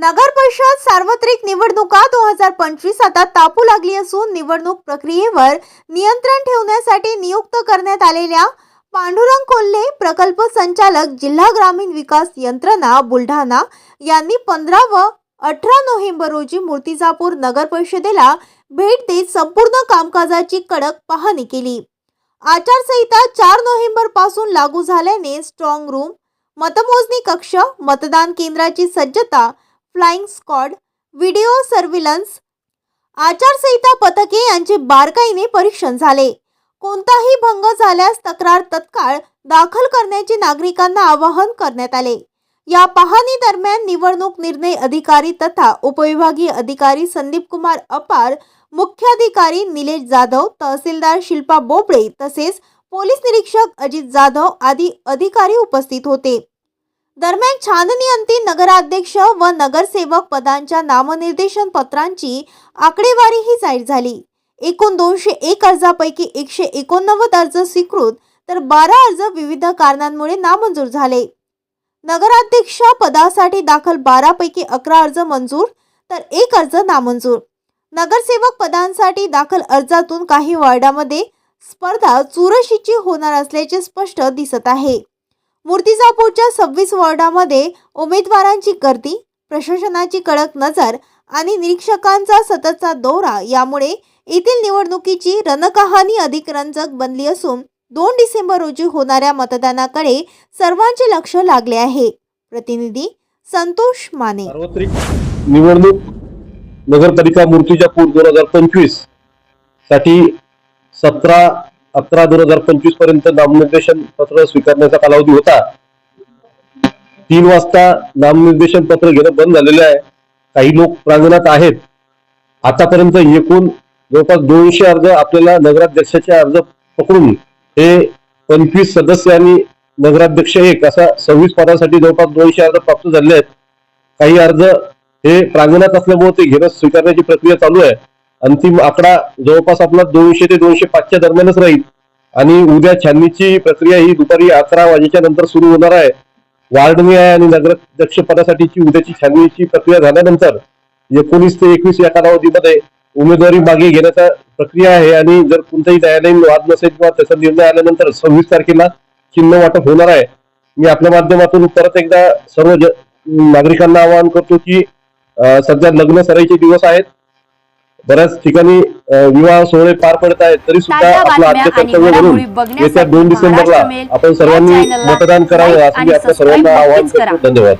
नगर परिषद सार्वत्रिक निवडणुका दोन हजार पंचवीस आता तापू लागली असून निवडणूक प्रक्रियेवर नियंत्रण ठेवण्यासाठी नियुक्त करण्यात आलेल्या पांडुरंग कोल्हे प्रकल्प संचालक जिल्हा ग्रामीण विकास यंत्रणा बुलढाणा यांनी पंधरा व अठरा नोव्हेंबर रोजी मूर्तिजापूर नगर परिषदेला भेट देत संपूर्ण कामकाजाची कडक पाहणी केली. आचारसंहिता चार नोव्हेंबरपासून लागू झाल्याने स्ट्रॉंग रूम मतमोजणी कक्ष मतदान केंद्राची सज्जता फ्लाइंग स्क्वॉड व्हिडिओ सर्व्हिलन्स आचारसंहिता पथके यांचे बारकाईने परीक्षण झाले. कोणताही भंग झाल्यास तक्रार तत्काळ दाखल करण्याचे नागरिकांना आवाहन करण्यात आले. या पाहणी दरम्यान निवडणूक निर्णय अधिकारी तथा उपविभागीय अधिकारी संदीप कुमार अपार मुख्याधिकारी निलेश जाधव तहसीलदार शिल्पा बोबडे तसेच पोलीस निरीक्षक अजित जाधव आदी अधिकारी उपस्थित होते. दरम्यान छाननी अंती नगराध्यक्ष व नगरसेवक पदांच्या नामनिर्देशन पत्रांची आकडेवारीही जाहीर झाली. एकूण दोनशे एक अर्जापैकी एकशे एकोणनव्वद अर्ज स्वीकृत तर बारा अर्ज विविध कारणांमुळे नामंजूर झाले. नगराध्यक्ष पदासाठी दाखल बारापैकी अकरा अर्ज मंजूर तर एक अर्ज नामंजूर. नगरसेवक पदांसाठी दाखल अर्जातून काही वॉर्डामध्ये स्पर्धा चुरशीची होणार असल्याचे स्पष्ट दिसत आहे. मूर्तिजापूरच्या सव्वीस वॉर्डामध्ये उमेदवारांची गर्दी प्रशासनाची कडक नजर आणि निरीक्षकांचा सततचा दौरा यामुळे येथील निवडणुकीची रणकहाणी अधिक रंजक बनली असून दोन डिसेंबर रोजी होणाऱ्या मतदानाकडे सर्वांचे लक्ष लागले आहे. प्रतिनिधी संतोष माने. सार्वत्रिक निवडणूक नगरपालिका मूर्तिजापूर दोन हजार पंचवीससाठी सतरा अकरा दोन हजार पंचवीसपर्यंत नामनिर्देशन पत्र स्वीकारण्याचा कालावधी होता. तीन वाजता नामनिर्देशन पत्र घेणं बंद झालेलं आहे. काही लोक प्रांगणात आहेत. आतापर्यंत एकूण जवळपास दोनशे अर्ज आपल्याला नगराध्यक्षाचे अर्ज पकडून हे पंचवीस सदस्य आणि नगराध्यक्ष एक असा सव्वीस पदासाठी जवळपास दोनशे अर्ज प्राप्त झाले आहेत. काही अर्ज हे प्रांगणात असल्यामुळे ते घेणं स्वीकारण्याची प्रक्रिया चालू आहे. अंतिम आकडा जवळपास आपला दोनशे ते दोनशे पाचच्या दरम्यानच राहील. आणि उद्या छाननीची प्रक्रिया ही दुपारी अकरा वाजेच्या नंतर सुरू होणार आहे. वार्डनिहाय आणि नगराध्यक्षपदासाठीची उद्याची छाननीची प्रक्रिया झाल्यानंतर एकोणीस ते एकवीस या कालावधीमध्ये उमेदवारी मागे घेण्याचा प्रक्रिया आहे. आणि जर कोणताही न्यायालयीन वाद नसेल किंवा त्याचा निर्णय आल्यानंतर सव्वीस तारखेला चिन्ह वाटप होणार आहे. मी आपल्या माध्यमातून परत एकदा सर्व ज- नागरिकांना आवाहन करतो की सध्या लग्न सराईचे दिवस आहेत. बऱ्याच ठिकाणी विवाह सोहळे पार पडत आहेत तरी सुद्धा आपलं आद्य कर्तव्य म्हणून येत्या दोन डिसेंबरला आपण सर्वांनी मतदान करावं असं मी आपल्या सर्वांना आवाहन. करतो धन्यवाद